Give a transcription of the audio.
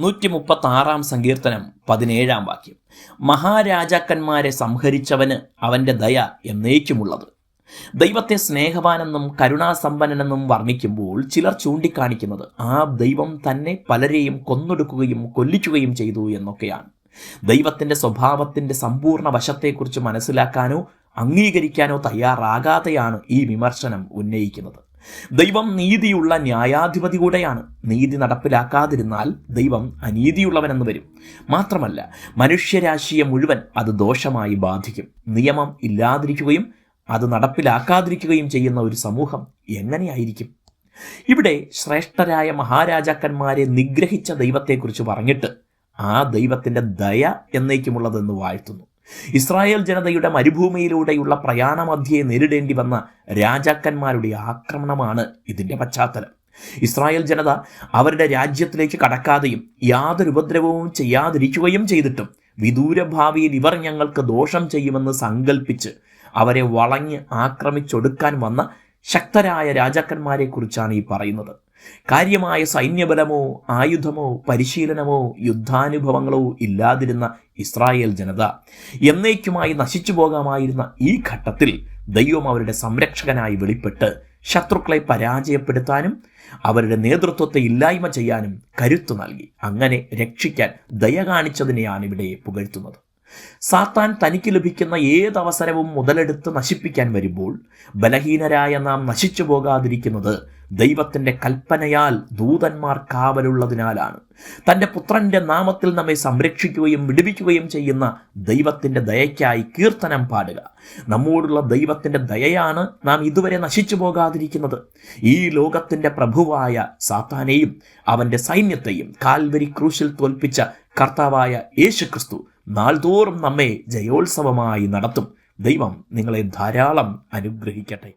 നൂറ്റി മുപ്പത്തി ആറാം സങ്കീർത്തനം പതിനേഴാം വാക്യം. മഹാരാജാക്കന്മാരെ സംഹരിച്ചവന് അവന്റെ ദയ എന്നേക്കുമുള്ളത്. ദൈവത്തെ സ്നേഹവാനെന്നും കരുണാസമ്പന്നനെന്നും വർണിക്കുമ്പോൾ ചിലർ ചൂണ്ടിക്കാണിക്കുന്നത് ആ ദൈവം തന്നെ പലരെയും കൊന്നൊടുക്കുകയും കൊല്ലിക്കുകയും ചെയ്തു എന്നൊക്കെയാണ്. ദൈവത്തിന്റെ സ്വഭാവത്തിന്റെ സമ്പൂർണ വശത്തെക്കുറിച്ച് മനസ്സിലാക്കാനോ അംഗീകരിക്കാനോ തയ്യാറാകാതെയാണ് ഈ വിമർശനം ഉന്നയിക്കുന്നത്. ദൈവം നീതിയുള്ള ന്യായാധിപതി കൂടെയാണ് നീതി നടപ്പിലാക്കാതിരുന്നാൽ ദൈവം അനീതിയുള്ളവനെന്ന് വരും. മാത്രമല്ല മനുഷ്യരാശിയെ മുഴുവൻ അത് ദോഷമായി ബാധിക്കും. നിയമം ഇല്ലാതിരിക്കുകയും അത് നടപ്പിലാക്കാതിരിക്കുകയും ചെയ്യുന്ന ഒരു സമൂഹം എങ്ങനെയായിരിക്കും? ഇവിടെ ശ്രേഷ്ഠരായ മഹാരാജാക്കന്മാരെ നിഗ്രഹിച്ച ദൈവത്തെക്കുറിച്ച് പറഞ്ഞിട്ട് ആ ദൈവത്തിന്റെ ദയ എന്നേക്കുമുള്ളതെന്ന് വാഴ്ത്തുന്നു. ഇസ്രായേൽ ജനതയുടെ മരുഭൂമിയിലൂടെയുള്ള പ്രയാണമധ്യയെ നേരിടേണ്ടി വന്ന രാജാക്കന്മാരുടെ ആക്രമണമാണ് ഇതിന്റെ പശ്ചാത്തലം. ഇസ്രായേൽ ജനത അവരുടെ രാജ്യത്തിലേക്ക് കടക്കാതെയും യാതൊരു ഉപദ്രവവും ചെയ്യാതിരിക്കുകയും ചെയ്തിട്ടും വിദൂര ഭാവിയിൽ ഇവർ ഞങ്ങൾക്ക് ദോഷം ചെയ്യുമെന്ന് സങ്കല്പിച്ച് അവരെ വളഞ്ഞ് ആക്രമിച്ചൊടുക്കാൻ വന്ന ശക്തരായ രാജാക്കന്മാരെക്കുറിച്ചാണ് ഈ പറയുന്നത്. കാര്യമായ സൈന്യബലമോ ആയുധമോ പരിശീലനമോ യുദ്ധാനുഭവങ്ങളോ ഇല്ലാതിരുന്ന ഇസ്രായേൽ ജനത എന്നേക്കുമായി നശിച്ചു പോകാമായിരുന്ന ഈ ഘട്ടത്തിൽ ദൈവം അവരുടെ സംരക്ഷകനായി വെളിപ്പെട്ട് ശത്രുക്കളെ പരാജയപ്പെടുത്താനും അവരുടെ നേതൃത്വത്തെ ഇല്ലായ്മ ചെയ്യാനും കരുത്തു നൽകി. അങ്ങനെ രക്ഷിക്കാൻ ദയ കാണിച്ചതിനെയാണ് ഇവിടെ പുകഴ്ത്തുന്നത്. സാത്താൻ തനിക്ക് ലഭിക്കുന്ന ഏതവസരവും മുതലെടുത്ത് നശിപ്പിക്കാൻ വരുമ്പോൾ ബലഹീനരായ നാം നശിച്ചു പോകാതിരിക്കുന്നത് ദൈവത്തിന്റെ കൽപ്പനയാൽ ദൂതന്മാർ കാവലുള്ളതിനാലാണ്. തന്റെ പുത്രന്റെ നാമത്തിൽ നമ്മെ സംരക്ഷിക്കുകയും വിടുവിക്കുകയും ചെയ്യുന്ന ദൈവത്തിന്റെ ദയയ്ക്കായി കീർത്തനം പാടുക. നമ്മോടുള്ള ദൈവത്തിന്റെ ദയയാണ് നാം ഇതുവരെ നശിച്ചു പോകാതിരിക്കുന്നത്. ഈ ലോകത്തിന്റെ പ്രഭുവായ സാത്താനെയും അവന്റെ സൈന്യത്തെയും കാൽവരി ക്രൂശിൽ തോൽപ്പിച്ച കർത്താവായ യേശുക്രിസ്തു നാൾതോറും നമ്മെ ജയോത്സവമായി നടത്തും. ദൈവം നിങ്ങളെ ധാരാളം അനുഗ്രഹിക്കട്ടെ.